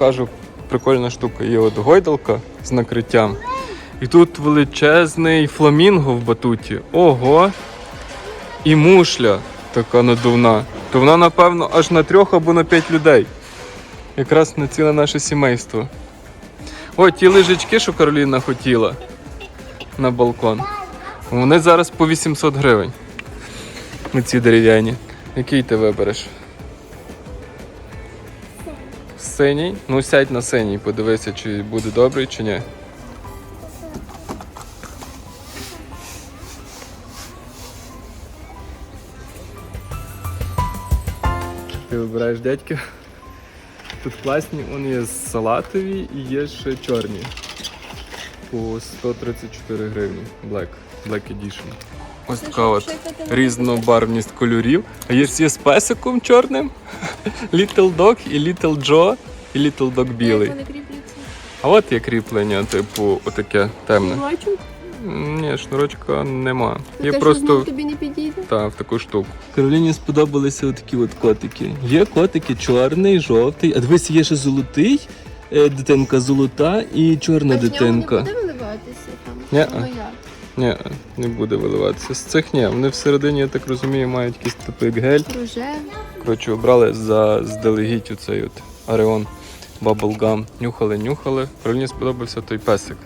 Покажу прикольна штука. Є от гойдалка з накриттям. І тут величезний фламінго в батуті. Ого! І мушля така надувна. То вона, напевно, аж на трьох або на п'ять людей. Якраз на ціле наше сімейство. О, ті лежачки, що Кароліна хотіла на балкон. Вони зараз по 800 гривень. Ці дерев'яні. Який ти вибереш? Синій? Ну сядь на синій, подивися, чи буде добрий, чи ні. Ти вибираєш дядьків. Тут класні, вони є салатові і є ще чорні. По 134 гривні. Black. Black Edition. Ось така от різнобарвність кольорів. А є з песиком чорним. Little Dog і Little Joe і Little Dog білий. Вони кріпляться? А от є кріплення, типу, отаке темне. Шнурочок? Ні, шнурочка нема. Є Те, просто знов тобі не підійде? та, в таку штуку. Кароліні сподобалися такі от котики. Є котики чорний, жовтий, а дивись, є ще золотий, е, дитинка золота і чорна А з нього дитинка. не буде виливатися там? Ні-а. Ну як? Ні, не буде виливатися. З цих ні. Вони всередині, я так розумію, мають якийсь типу як гель. Рожевий. Коротше, обрали за здалегідь оцей от Ареон Bubblegum. Нюхали, нюхали. Кароліні сподобався той песик.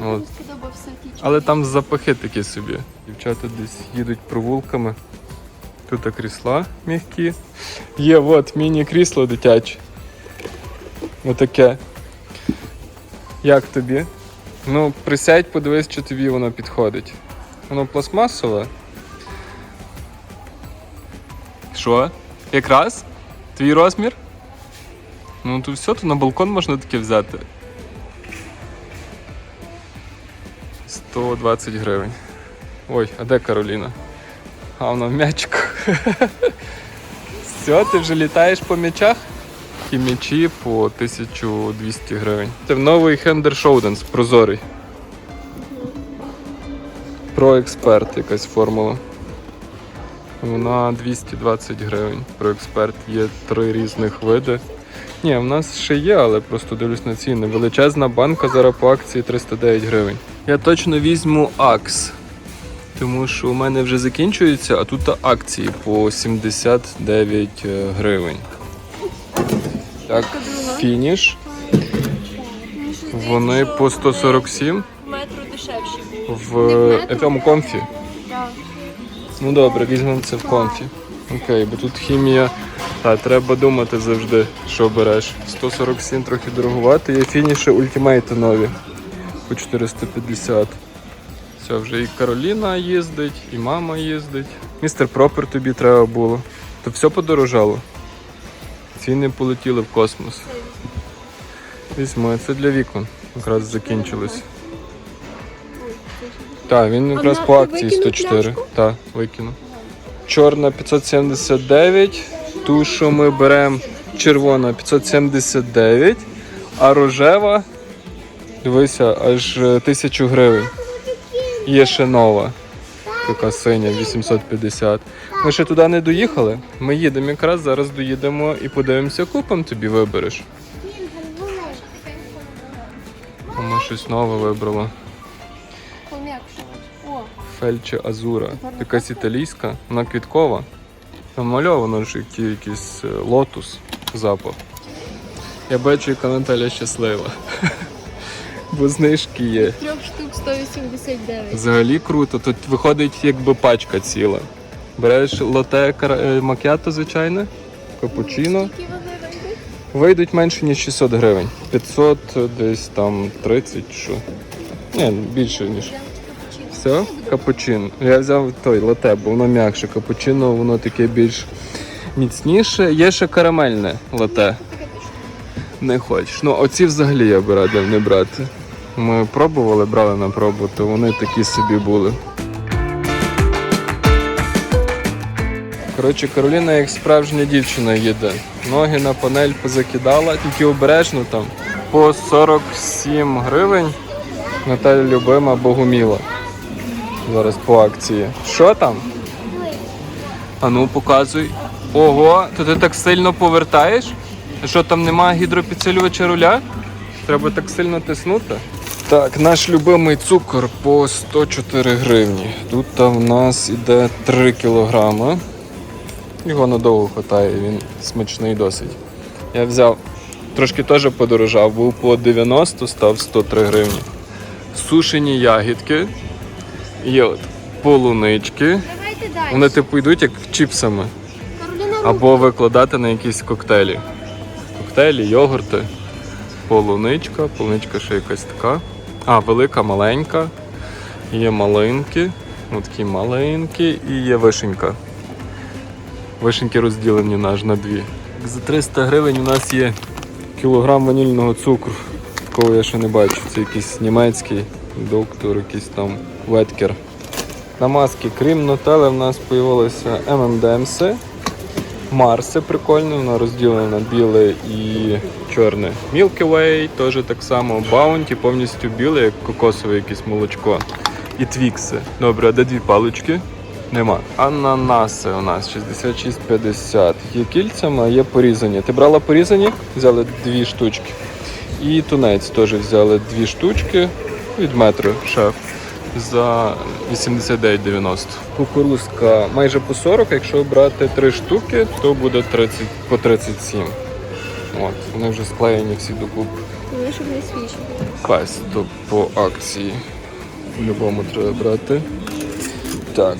От. сподобався. Але там запахи такі собі. Дівчата десь їдуть провулками. Тут крісла м'які. Є от міні-крісло дитяче. Отаке. Як тобі? Ну, присядь, подивись, чи тобі воно підходить. Воно пластмасове. Що? Якраз? Твій розмір? Ну то все, то на балкон можна таке взяти. 120 гривень. Ой, а де Кароліна? А вона в м'ячику. Все, ти вже літаєш по м'ячах? І м'ячі по 1200 гривень. Це новий Хендер Шоуденс, прозорий. Про експерт якась формула. Вона 220 гривень. Про експерт є три різних види. Ні, в нас ще є, але просто дивлюсь на ціни. Величезна банка зараз по акції 309 гривень. Я точно візьму Акс. Тому що у мене вже закінчується, а тут акції по 79 гривень. Так, фініш. Вони по 147 Метро дешевші в якому комфі. Ну добре, візьмемо це в комфі. Окей, бо тут хімія. Та, треба думати завжди, що береш. 147 трохи дорогувати. Є фініші ультимейти нові по 450. Все, вже і Кароліна їздить, і мама їздить. Містер Пропер тобі треба було. То все подорожало. Ціни полетіли в космос. Візьми, це для вікон. Якраз закінчилось. Так, він якраз по акції 104. Так, викину. Чорна 579, ту, що ми беремо червона 579, а рожева, дивися, аж е, 1000 гривень. Є ще нова. Така синя, 850. Ми ще туди не доїхали. Ми їдемо якраз, зараз доїдемо і подивимося, купом тобі вибереш. А ми щось нове вибрала. Фельче Азура. Якась італійська, вона квіткова. Намальовано ж який якийсь е, лотус запах. Я бачу, яка Наталя щаслива. Бо знижки є. трьох штук 189. Взагалі круто. Тут виходить якби пачка ціла. Береш лате кара- е, макіато, звичайне, капучино. Вони вийдуть? Вийдуть менше, ніж 600 гривень. 500 десь там 30 що. Ні, більше ніж. Все, капучино. Я взяв той лате, бо воно м'якше. Капучино, воно таке більш міцніше. Є ще карамельне лате. Не хочеш. Ну, оці взагалі я би радив не брати. Ми пробували, брали на пробу, то вони такі собі були. Коротше, Кароліна як справжня дівчина їде. Ноги на панель позакидала, тільки обережно там. По 47 гривень Наталя любима Богоміла. Зараз по акції. Що там? А ну показуй. Ого, то ти так сильно повертаєш? Що там немає гідропідсилювача руля? Треба так сильно тиснути. Так, наш любимий цукор по 104 гривні. Тут в нас іде 3 кілограми. Його надовго хватає, він смачний досить. Я взяв, трошки теж подорожав, був по 90, став 103 гривні. Сушені ягідки. Є от полунички. Давайте далі. Вони типу йдуть як чіпсами. Кароліна Або викладати на якісь коктейлі. Коктейлі, йогурти, полуничка, полуничка ще якась така. А, велика, маленька. Є малинки. Ось такі маленькі і є вишенька. Вишеньки розділені наш на дві. За 300 гривень у нас є кілограм ванільного цукру. Такого я ще не бачу. Це якийсь німецький доктор, якийсь там веткер. На маски, крім нутелли, в нас з'явилися ММДМС. Марси прикольне, воно розділено на біле і чорне. Milky Way теж так само. Баунті повністю біле, як кокосове якесь молочко. І твікси. Добре, а де дві палички? Нема. Ананаси у нас 66,50. Є кільцями, а є порізані. Ти брала порізані? Взяли дві штучки. І тунець теж взяли дві штучки від метро шеф за 89,90. Кукурузка майже по 40, якщо брати три штуки, то буде 30, по 37. От, вони вже склеєні всі докупи. Тому щоб не свіжі. Песто по акції. В-любому треба брати. Так,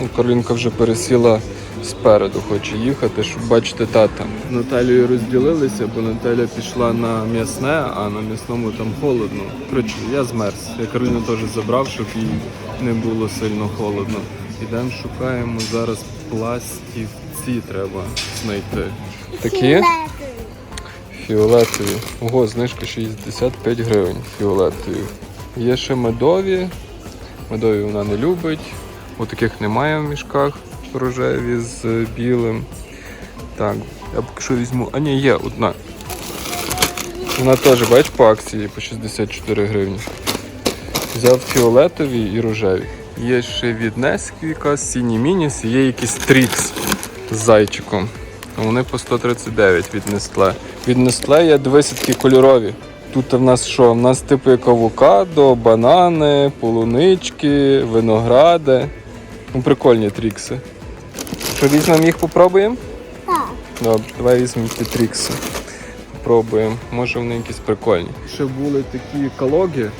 ну, Каролінка вже пересіла спереду, хоче їхати, щоб бачити тата. З Наталією розділилися, бо Наталя пішла на м'ясне, а на м'ясному там холодно. Коротше, я змерз. Я Кароліну теж забрав, щоб їй не було сильно холодно. Ідемо, шукаємо зараз пластівці треба знайти. Такі? Фіолетові. Ого, знижка 65 гривень фіолетові. Є ще медові. Медові вона не любить. У таких немає в мішках рожеві з е, білим. Так, я поки що візьму. А ні, є одна. Вона теж, бач, по акції по 64 гривні. Взяв фіолетові і рожеві. Є ще від Несквіка, Сіні Мініс, є якийсь трікс з зайчиком. Вони по 139 від Nestle. Від Nestle є дивись такі кольорові. Тут в нас що? У нас типу як авокадо, банани, полунички, виногради. Ну, прикольні трікси. Що візьмемо їх попробуємо? Так. Добре, давай візьмемо ті трікси. Попробуємо. Може вони якісь прикольні. Ще були такі калоги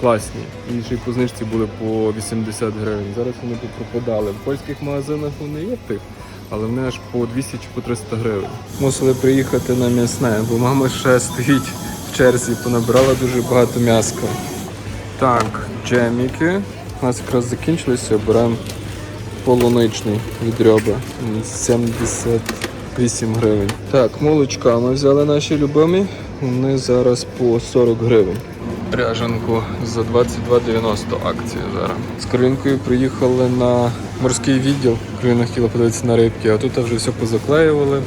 класні. І ще й по знижці були по 80 гривень. Зараз вони тут пропадали. В польських магазинах вони є тих, але вони аж по 200 чи по 300 гривень. Мусили приїхати на м'ясне, бо мама ще стоїть в черзі, понабирала дуже багато м'яска. Так, джеміки. У нас якраз закінчилися, беремо полуничний від рьоба. 78 гривень. Так, молочка ми взяли наші любимі. Вони зараз по 40 гривень. Ряжанку за 22,90 акція зараз. З Каролінкою приїхали на морський відділ. Кароліна хотіла подивитися на рибки, а тут вже все позаклеювали.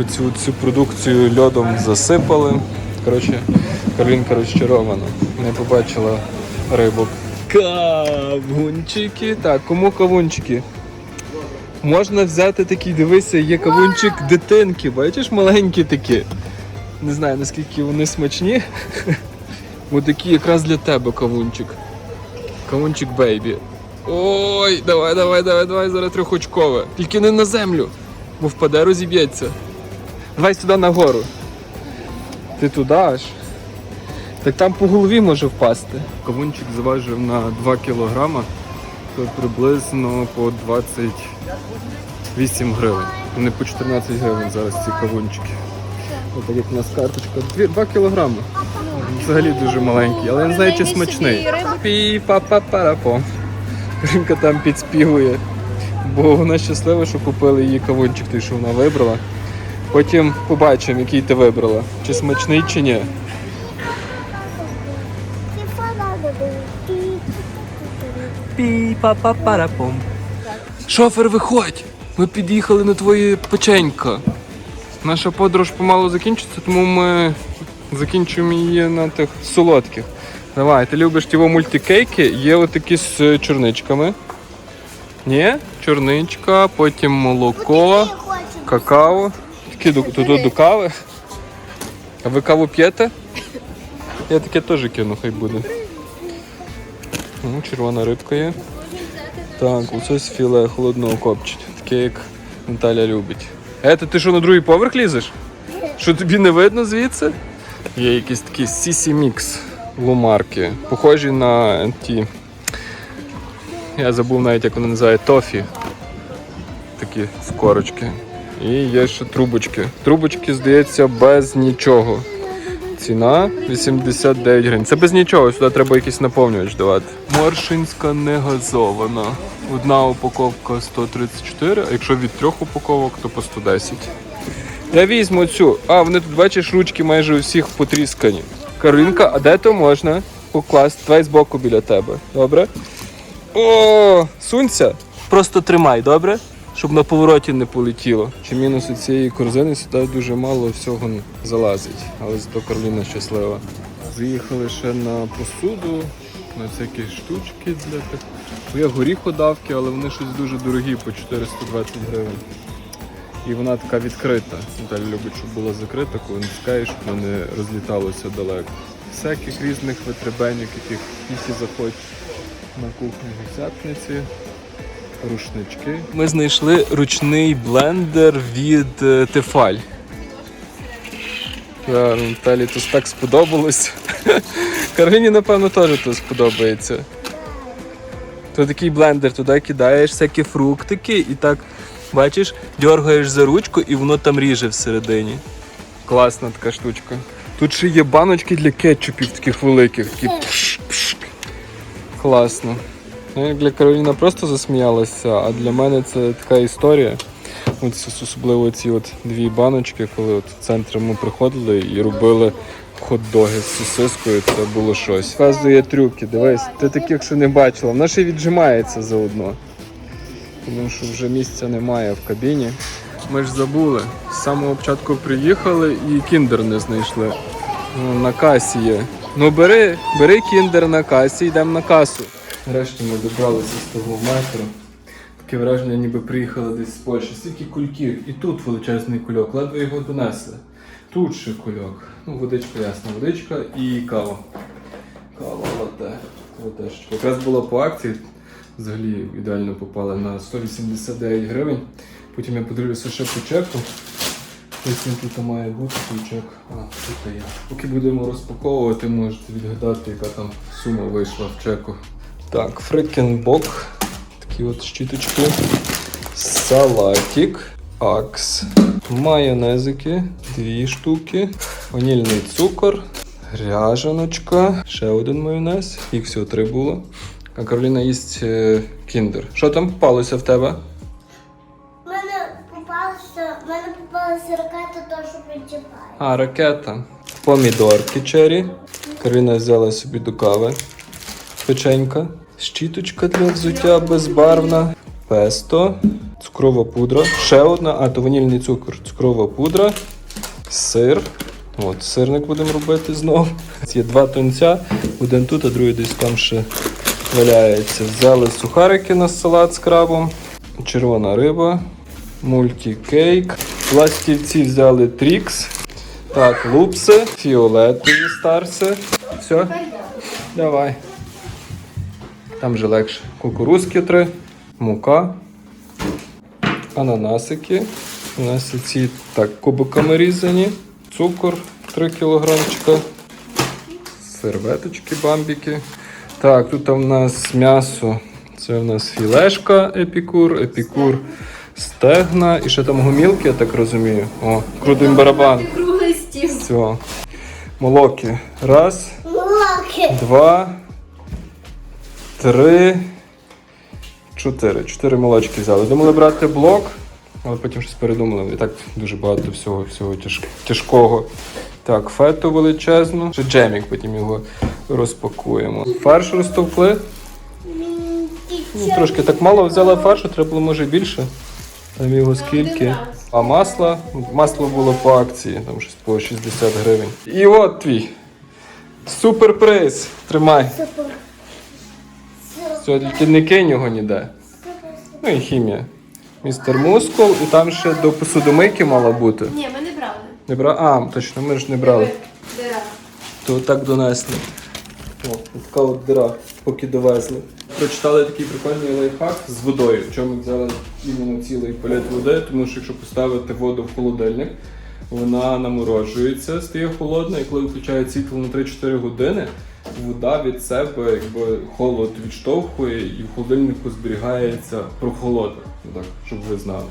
Оцю цю продукцію льодом засипали. Коротше, Каролінка розчарована. Не побачила рибок. Кавунчики. Так, кому кавунчики? Можна взяти такий, дивися, є кавунчик дитинки. Бачиш, маленькі такі. Не знаю наскільки вони смачні. Ось такі якраз для тебе кавунчик. Кавунчик бейбі. Ой, давай, давай, давай, давай, зараз трьохочкове. Тільки не на землю, бо впаде, розіб'ється. Давай сюди нагору. Ти туди аж. Так там по голові може впасти. Кавунчик зважив на 2 кілограма, то приблизно по 28 гривень. Вони по 14 гривень зараз ці кавунчики. Ось як у нас карточка. 2 кілограми. Взагалі дуже маленький, але не знаю, чи смачний. пі па па парапо Ринка там підспівує. Бо вона щаслива, що купили її кавунчик, той, що вона вибрала. Потім побачимо, який ти вибрала. Чи смачний, чи ні. Пі па па парапом Шофер, виходь! Ми під'їхали на твоє печенько. Наша подорож помалу закінчиться, тому ми закінчуємо її на тих солодких. Давай, ти любиш ті мультикейки, є отакі з чорничками. Ні? Чорничка, потім молоко, какао. До, до, до, до кави. А ви каву п'єте? Я таке теж кину, хай буде. Ну, червона рибка є. Так, ось філе холодного копчення. Таке, як Наталя любить. Ето, ти що на другий поверх лізеш? Що тобі не видно звідси? Є якісь такі Сісі Мікс ломарки. Похожі на ті. Я забув навіть, як вони називають тофі. Такі з корочки. І є ще трубочки. Трубочки, здається, без нічого. Ціна 89 гривень. Це без нічого, сюди треба якийсь наповнювач давати. Моршинська не газована. Одна упаковка 134, а якщо від трьох упаковок, то по 110. Я візьму цю. А, вони тут, бачиш, ручки майже у всіх потріскані. Каролінка, а де то можна покласти? Давай збоку біля тебе. Добре? О, сунься. Просто тримай, добре? Щоб на повороті не полетіло. Чи мінус у цієї корзини сюди дуже мало всього залазить. Але зато Кароліна щаслива. Заїхали ще на посуду, на всякі штучки для тих. Є горіходавки, але вони щось дуже дорогі, по 420 гривень. І вона така відкрита. Наталя любить, щоб була закрита, коли натискаєш, щоб воно не розліталося далеко. Всяких різних витребеньок, яких тільки заходь на кухню гусятниці, рушнички. Ми знайшли ручний блендер від е, Тефаль. Да, Наталі то так сподобалось. Карині, напевно, теж то сподобається. То такий блендер, туди кидаєш всякі фруктики і так, бачиш, дергаєш за ручку і воно там ріже всередині. Класна така штучка. Тут ще є баночки для кетчупів таких великих. Такі пш-пш. Класно. Ну, Для Кароліна просто засміялася, а для мене це така історія. От особливо ці от дві баночки, коли от в центр ми приходили і робили хот-доги з сосискою, це було щось. Вказує трюки, дивись, ти таких ще не бачила. Вона ще віджимається заодно. Тому що вже місця немає в кабіні. Ми ж забули. З самого початку приїхали і кіндер не знайшли. Ну, на касі є. Ну бери, бери кіндер на касі, йдемо на касу. Нарешті ми добралися з того метро. Таке враження, ніби приїхали десь з Польщі. Стільки кульків. І тут величезний кульок, ледве його донесли. Тут ще кульок. Ну, водичка, ясна, водичка і кава. Кава лате. Латешечка. Якраз була по акції. Взагалі ідеально попали на 189 гривень. Потім я подивлюся ще по чеку. Ось він тут має бути чек. А, тут є. Поки будемо розпаковувати, можете відгадати, яка там сума вийшла в чеку. Так, фрикенбок. Такі от щіточки. Салатик. Акс. Майонезики. Дві штуки. Ванільний цукор. Ряжаночка. Ще один майонез. Їх всього три було. А Кароліна їсть е, кіндер. Що там попалося в тебе? У мене попалося, в мене попалася ракета, то що причіпає. А, ракета. Помідорки черрі. Карина взяла собі до кави. Печенька. Щіточка для взуття безбарвна. Песто. Цукрова пудра. Ще одна, а то ванільний цукор. Цукрова пудра. Сир. От, сирник будемо робити знову. Є два тонця. Один тут, а другий десь там ще валяється. Взяли сухарики на салат з крабом. Червона риба. Мультікейк. Пластівці взяли трікс. Так, лупси, фіолетові старси. Все? Давай. Там же легше. Кукурузки три, мука, ананасики. У нас ці так кубиками різані. Цукор 3 кілограмчика. Серветочки, бамбіки. Так, тут у нас м'ясо. Це у нас філешка епікур, епікур стегна і ще там гумілки, я так розумію. О, крутим барабан. Круглий стіл. Все. Молоки. Раз, Молоки. два, три, чотири. Чотири молочки взяли. Думали брати блок, але потім щось передумали. І так дуже багато всього, всього тяж- тяжкого. Так, фету величезну. Ще джемік, потім його розпакуємо. Фарш розтовкли. Ну, трошки так мало взяла фаршу, треба було може більше. Там його скільки. А масло? Масло було по акції, там щось по 60 гривень. І от твій. Суперприз. Тримай. Супер. Все, тільки не кинь його ніде. Ну і хімія. Містер Мускул, і там ще до посудомийки мала бути. Ні, ми не брали. Не бра... А, точно, ми ж не брали. Дира. То так донесли. О, така от дира, поки довезли. Прочитали такий прикольний лайфхак з водою. Чому взяли іменно цілий палет води, тому що якщо поставити воду в холодильник, вона наморожується, стає холодна, і коли виключають світло на 3-4 години, вода від себе якби холод відштовхує і в холодильнику зберігається прохолода. Ну Так, щоб ви знали.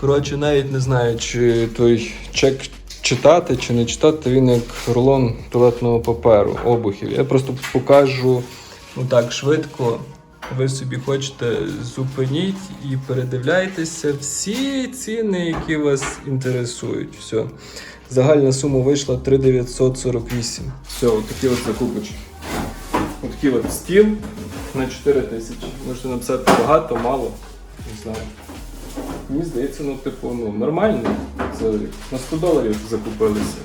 Коротше, навіть не знаю, чи той чек читати чи не читати, він як рулон туалетного паперу, обухів. Я просто покажу так швидко. Ви собі хочете зупиніть і передивляйтеся всі ціни, які вас інтересують. Все. Загальна сума вийшла 3948. Все, отакі от закупочки. Отакий от стіл на 4 тисячі. Можете написати багато, мало. Не знаю. Мені здається, ну, типу, ну, нормально. Це на 100 доларів закупилися.